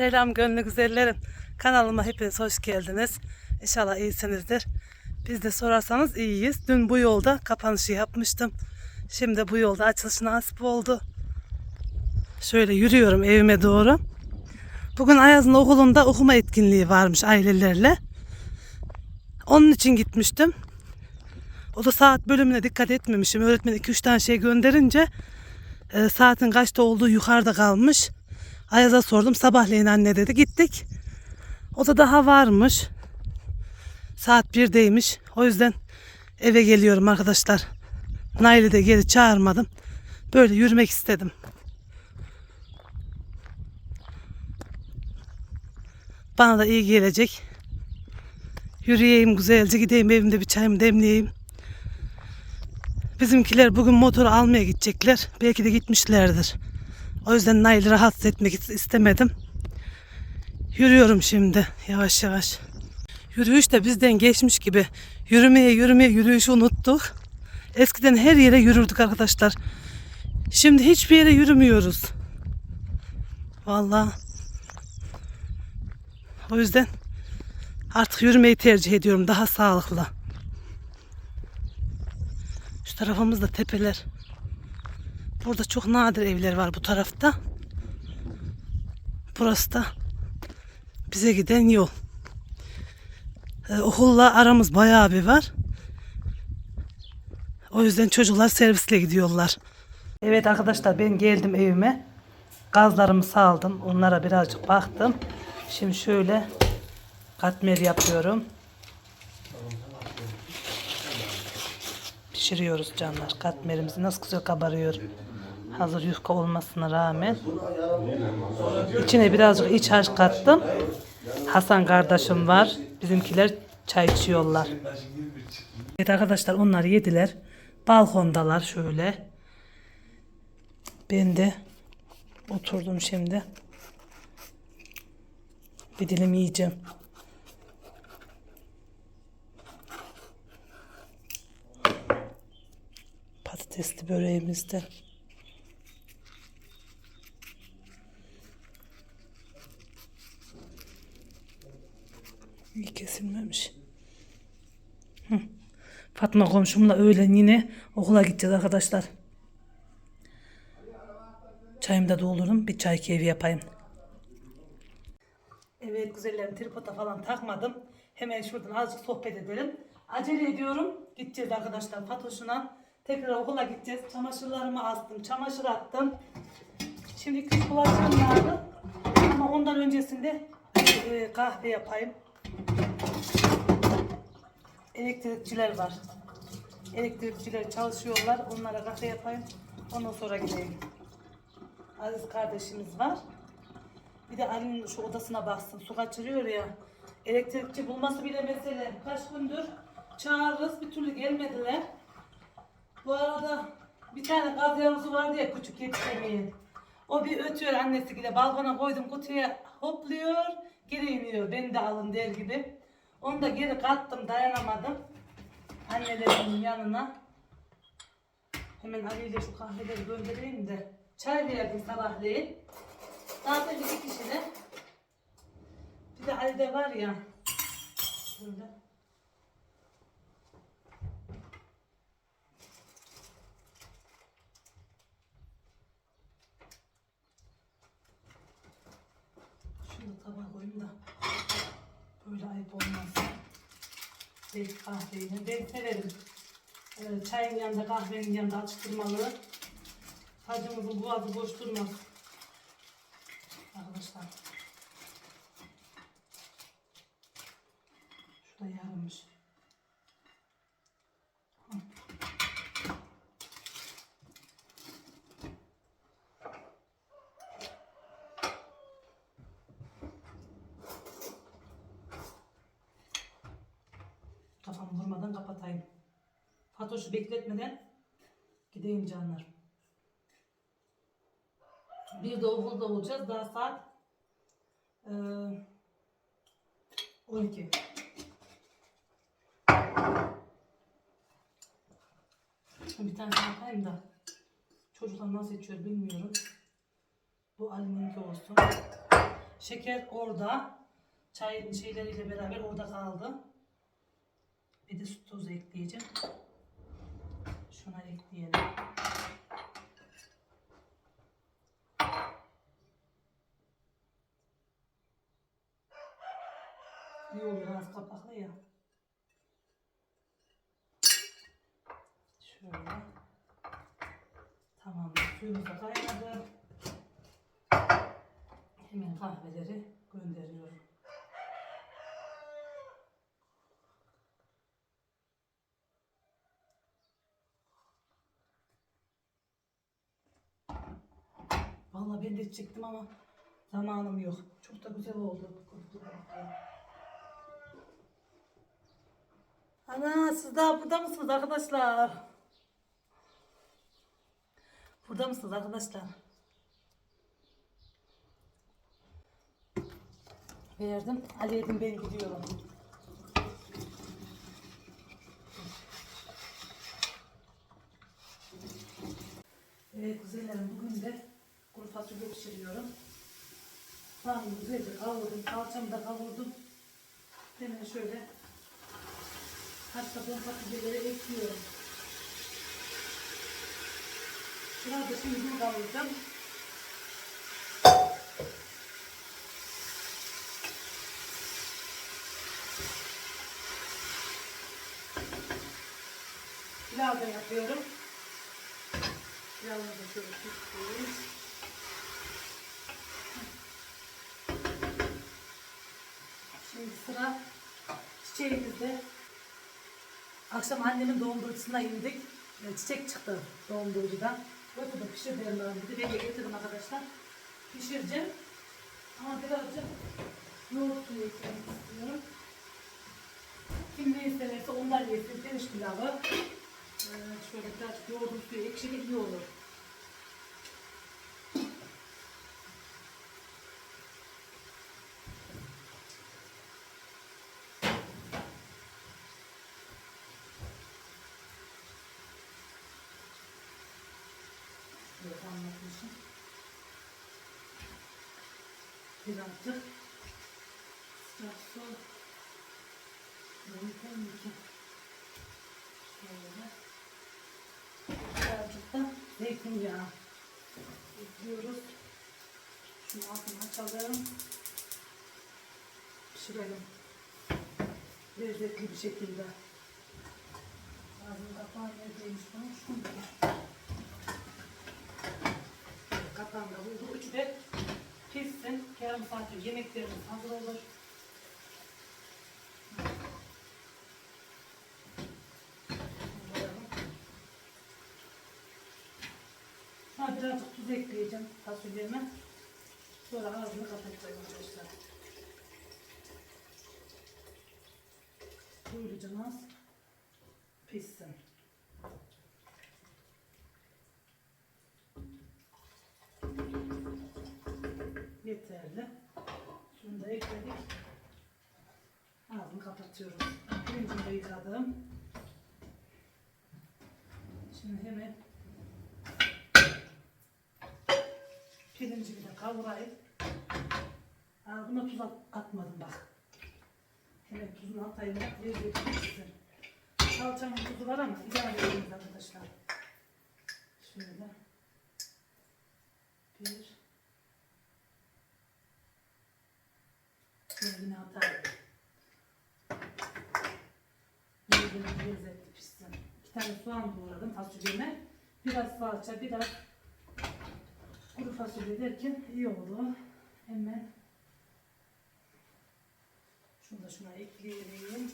Selam gönlü güzellerim. Kanalıma hepiniz hoş geldiniz. İnşallah iyisinizdir. Biz de sorarsanız iyiyiz. Dün bu yolda kapanışı yapmıştım. Şimdi bu yolda açılış nasip oldu. Şöyle yürüyorum evime doğru. Bugün Ayaz'ın okulunda okuma etkinliği varmış ailelerle. Onun için gitmiştim. O da saat bölümüne dikkat etmemişim. Öğretmen 2-3 tane şey gönderince e, saatin kaçta olduğu yukarıda kalmış. Ayaz'a sordum. Sabahleyin anne dedi. Gittik. O da daha varmış. Saat 1'deymiş. O yüzden eve geliyorum arkadaşlar. Nail'i de geri çağırmadım. Böyle yürümek istedim. Bana da iyi gelecek. Yürüyeyim güzelce gideyim evimde bir çayımı demleyeyim. Bizimkiler bugün motoru almaya gidecekler. Belki de gitmişlerdir. O yüzden Nail'i rahatsız etmek istemedim. Yürüyorum şimdi yavaş yavaş. Yürüyüş de bizden geçmiş gibi. Yürümeye yürümeye yürüyüşü unuttuk. Eskiden her yere yürürdük arkadaşlar. Şimdi hiçbir yere yürümüyoruz. Vallahi. O yüzden artık yürümeyi tercih ediyorum. Daha sağlıklı. Şu tarafımızda tepeler. Burada çok nadir evler var bu tarafta. Burası da bize giden yol. Ee, okulla aramız bayağı bir var. O yüzden çocuklar servisle gidiyorlar. Evet arkadaşlar ben geldim evime. Gazlarımı saldım. Onlara birazcık baktım. Şimdi şöyle katmer yapıyorum. Pişiriyoruz canlar. Katmerimizi nasıl güzel kabarıyor. Hazır yufka olmasına rağmen. İçine birazcık iç harç kattım. Hasan kardeşim var. Bizimkiler çay içiyorlar. Evet arkadaşlar onlar yediler. Balkondalar şöyle. Ben de oturdum şimdi. Bir dilim yiyeceğim. Patatesli böreğimizden. Fatma komşumla öğlen yine okula gideceğiz arkadaşlar. Çayımı da doldururum. Bir çay keyfi yapayım. Evet güzellerim tripoda falan takmadım. Hemen şuradan azıcık sohbet edelim. Acele ediyorum. Gideceğiz arkadaşlar Fatoş'una. Tekrar okula gideceğiz. Çamaşırlarımı astım. Çamaşır attım. Şimdi iki bulaşığım vardı. Ama ondan öncesinde e, kahve yapayım. Elektrikçiler var. Elektrikçiler çalışıyorlar. Onlara kahve yapayım. Ondan sonra gideyim. Aziz kardeşimiz var. Bir de Ali'nin şu odasına baksın. Su kaçırıyor ya. Elektrikçi bulması bile mesele. Kaç gündür çağırırız bir türlü gelmediler. Bu arada bir tane gaz yavrusu vardı ya küçük yetişemeyen. O bir ötüyor annesi gibi. Balkona koydum kutuya hopluyor. Geri iniyor. Beni de alın der gibi. Onu da geri kattım dayanamadım. Annelerimin yanına. Hemen Ali ile şu kahveleri göndereyim de. Çay verdim sabahleyin. Zaten iki kişi de. Bir de Ali de var ya. Şöyle. Şunu tabağa koyayım da. Böyle ayıp olmaz. Zeyt kahveyi. Ben severim. Ee, çayın yanında kahvenin yanında atıştırmalı. Hacımızın boğazı boş durmaz. Fatoş'u bekletmeden gideyim canlar. Bir de okulda olacağız. Daha saat e, 12. Bir tane yapayım da çocuklar nasıl içiyor bilmiyorum. Bu Ali'ninki olsun. Şeker orada. Çayın şeyleriyle beraber orada kaldı. Bir de süt tozu ekleyeceğim. Şuna ekleyelim. İyi olur az kapaklı ya. Şöyle. Tamam. Suyumuz da kaynadı. Hemen kahveleri gönderiyorum. Vallahi ben de çektim ama zamanım yok. Çok da güzel oldu. Ana siz daha burada mısınız arkadaşlar? Burada mısınız arkadaşlar? Verdim. Ali dedim ben gidiyorum. Evet güzellerim bugün de fasulye pişiriyorum. Soğanımı güzelce kavurdum. Salçamı da kavurdum. Hemen şöyle haşladığım fasulyeleri ekliyorum. Şurada şimdi bunu kavuracağım. Pilav da yapıyorum. Pilavını da şöyle tutuyoruz. Şimdi sıra çiçeğimizde. Akşam annemin dondurucusuna indik. E, Çiçek çıktı dondurucudan. Götürdüm pişirdim ben dedi. Ben de getirdim arkadaşlar. Pişireceğim. Ama birazcık yoğurt suyu eklemek istiyorum. Kim ne isterse ondan yesin. Pirinç pilavı. Ee, şöyle birazcık yoğurdum suyu ekşili iyi olur. Evet anlatmışım. Birazcık sıcak su. Yöntem iki. Şöyle. Birazcık da zeytinyağı ekliyoruz. Şunu altını açalım. Pişirelim. Lezzetli bir şekilde. Ağzını kapağı neredeymiş bunun? Şunu Kapağını da buldu. Üçü de pişsin. Yarım saatte yemeklerimiz hazır olur. Ha birazcık tuz ekleyeceğim fasulyeme. Sonra ağzını kapatacağım arkadaşlar. Böylece az pişsin. Yeterli. Şunu da ekledik. Ağzını kapatıyorum. Pirincimi de yıkadım. Şimdi hemen pirincimi de kavurayım. Buna tuz at- atmadım bak. Hemen tuzunu atayım lezzetli pişsin. Salçamın tuzu var ama idare ediniz arkadaşlar. Şöyle. Bir. Şöyle yine atayım. Lezzetli lezzetli pişsin. İki tane soğan doğradım fasulyeme. Biraz salça, biraz kuru fasulye derken iyi oldu. Hemen şunu da şuna ekleyelim.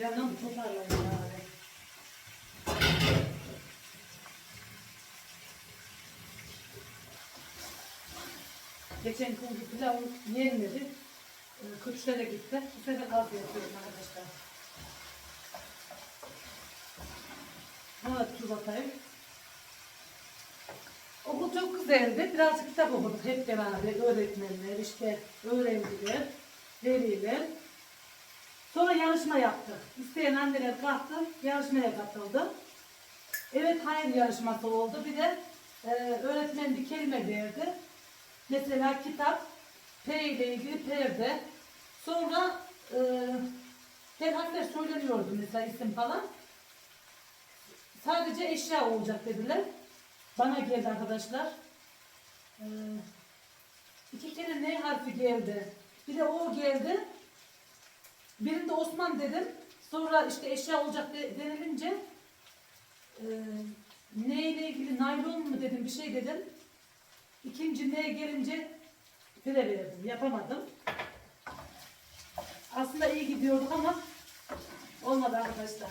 Bu toparlayın yani. Geçen günkü pilav yenmedi. e, kötüşlere gitti. Bu sefer az yapıyorum arkadaşlar. Buna da tuz atayım. Okul çok güzeldi. Birazcık kitap okuduk hep beraber. Öğretmenler, işte öğrenciler, veliler. Sonra yarışma yaptık. İsteyen anneler kalktı, yarışmaya katıldı. Evet hayır yarışması oldu. Bir de e, öğretmen bir kelime verdi. Mesela kitap, P ile ilgili perde. Sonra e, her harfler söyleniyordu mesela isim falan. Sadece eşya olacak dediler. Bana geldi arkadaşlar. Ee, iki kere N harfi geldi. Bir de O geldi. Birinde Osman dedim. Sonra işte eşya olacak de, denilince e, N ile ilgili naylon mu dedim bir şey dedim. İkinci N gelince file verdim. Yapamadım. Aslında iyi gidiyorduk ama olmadı arkadaşlar.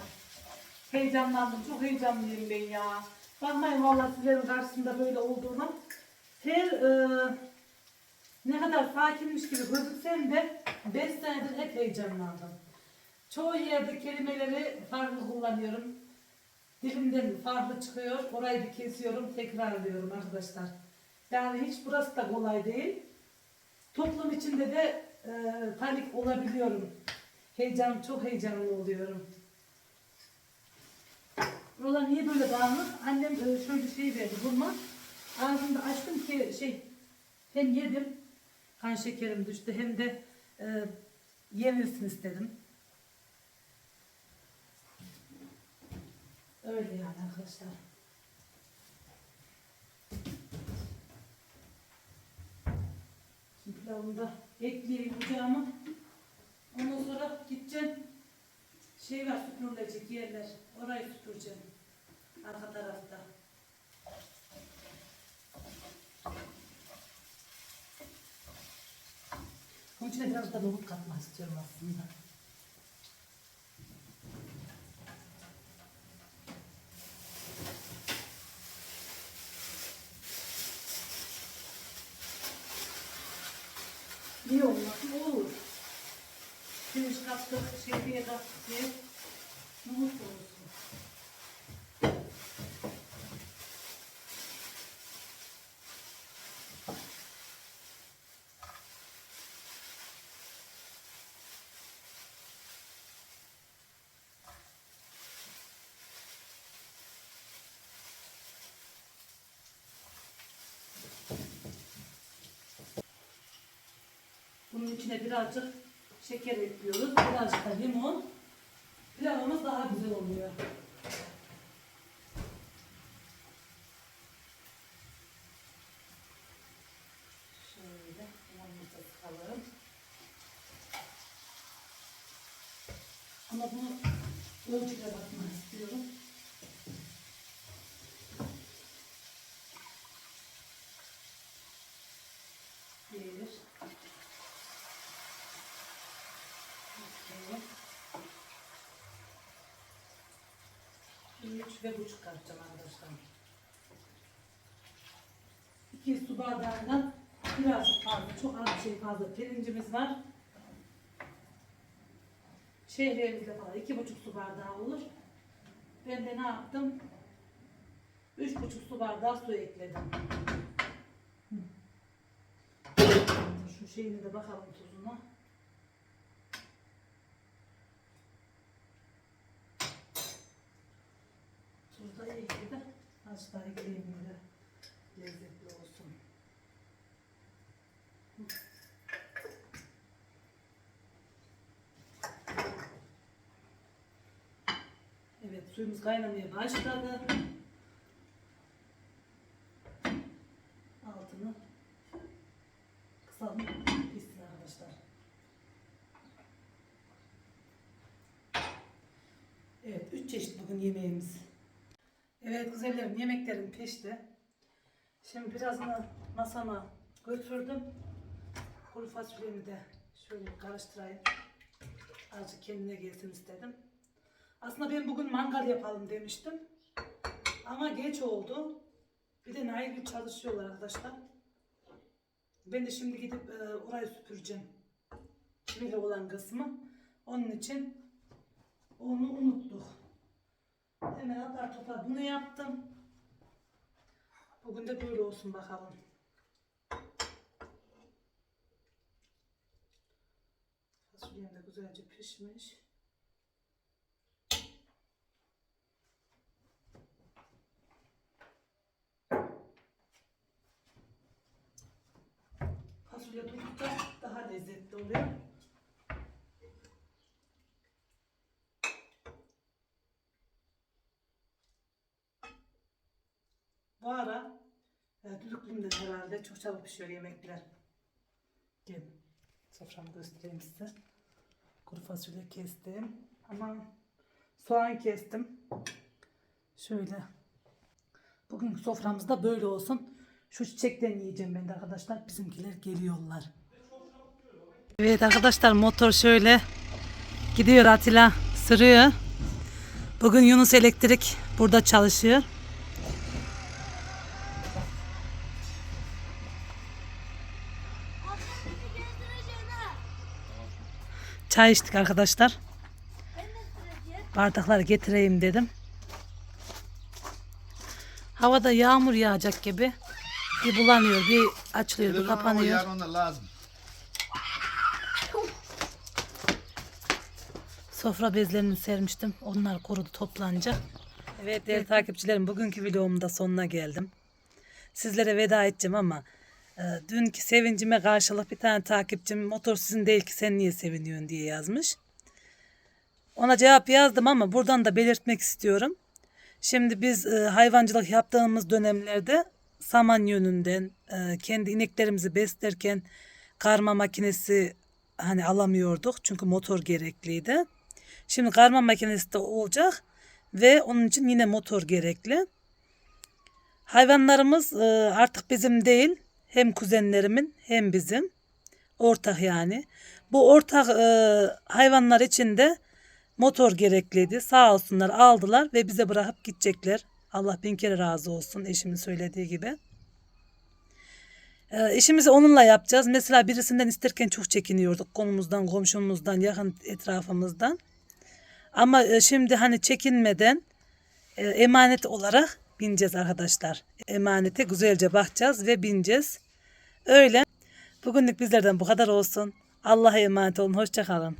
Heyecanlandım. Çok heyecanlıyım ben ya. Bakmayın vallahi sizlerin karşısında böyle olduğuna. Her e, ne kadar sakinmiş gibi gözüksem de 5 senedir hep heyecanlandım. Çoğu yerde kelimeleri farklı kullanıyorum. Dilimden farklı çıkıyor. Orayı bir kesiyorum, tekrarlıyorum arkadaşlar. Yani hiç burası da kolay değil. Toplum içinde de e, panik olabiliyorum. Heyecan, çok heyecanlı oluyorum. Buralar niye böyle dağınık? Annem e, şöyle şey verdi vurma. Ağzımda açtım ki şey hem yedim kan şekerim düştü hem de e, yenilsin istedim. Öyle yani arkadaşlar. Şimdi pilavımı da ekleyeyim ocağıma. Ondan sonra gideceğim. Şey var süpürülecek yerler. Orayı süpüreceğim. Arka tarafta. Onun içine biraz da nohut katmak istiyorum aslında. İyi olmasın olur. Pirinç kattık, şehriye kattık diye nohut da olsun. Bunun içine birazcık şeker ekliyoruz. Birazcık da limon. Pilavımız daha güzel oluyor. Şöyle limonumuzu da. Ama bunu ölçüde bakmak istiyorum. Bir, iki, üç ve buçuk katacağım arkadaşlar. İki su bardağından birazcık fazla, çok az şey fazla pirincimiz var. Şehriyemizde falan iki buçuk su bardağı olur. Ben de ne yaptım? Üç buçuk su bardağı su ekledim. Şu şeyine de bakalım tuzuna. Tuz da iyi gibi. Az daha ekleyeyim böyle lezzetli olsun. Evet suyumuz kaynamaya başladı. Altını kısalım pişsin arkadaşlar. Evet, üç çeşit bugün yemeğimiz. Evet güzellerim, yemeklerim pişti. Şimdi birazını masama götürdüm. Kuru fasulyemi de şöyle karıştırayım. Azıcık kendine gelsin istedim. Aslında ben bugün mangal yapalım demiştim. Ama geç oldu. Bir de Nail çalışıyorlar arkadaşlar. Ben de şimdi gidip e, orayı süpüreceğim. pişmeli olan kısmı. Onun için onu unuttuk. Hemen apar topar bunu yaptım. Bugün de böyle olsun bakalım. Fasulyem de güzelce pişmiş. Fasulye tuttukça daha lezzetli oluyor. Bu ara e, düdüklümden herhalde çok çabuk pişiyor yemekler. Gel. Soframı göstereyim size. Kuru fasulye kestim. Ama soğan kestim. Şöyle. Bugünkü soframız da böyle olsun. Şu çiçekten yiyeceğim ben de arkadaşlar. Bizimkiler geliyorlar. Evet arkadaşlar motor şöyle gidiyor Atilla sürüyor. Bugün Yunus Elektrik burada çalışıyor. Çay içtik arkadaşlar. Bardakları getireyim dedim. Havada yağmur yağacak gibi. Bir bulanıyor, bir açılıyor, bir kapanıyor. Sofra bezlerini sermiştim. Onlar kurudu toplanacak. Evet değerli takipçilerim bugünkü videomun da sonuna geldim. Sizlere veda edeceğim ama dünkü sevincime karşılık bir tane takipçim motor sizin değil ki sen niye seviniyorsun diye yazmış. Ona cevap yazdım ama buradan da belirtmek istiyorum. Şimdi biz e, hayvancılık yaptığımız dönemlerde saman yönünden e, kendi ineklerimizi beslerken karma makinesi hani alamıyorduk çünkü motor gerekliydi. Şimdi karma makinesi de olacak ve onun için yine motor gerekli. Hayvanlarımız e, artık bizim değil hem kuzenlerimin hem bizim ortak yani. Bu ortak e, hayvanlar için de motor gerekliydi. Sağ olsunlar aldılar ve bize bırakıp gidecekler. Allah bin kere razı olsun eşimin söylediği gibi. E, işimizi onunla yapacağız. Mesela birisinden isterken çok çekiniyorduk. Konumuzdan, komşumuzdan, yakın etrafımızdan. Ama e, şimdi hani çekinmeden e, emanet olarak bineceğiz arkadaşlar. Emanete güzelce bakacağız ve bineceğiz. Öyle. Bugünlük bizlerden bu kadar olsun. Allah'a emanet olun. Hoşçakalın.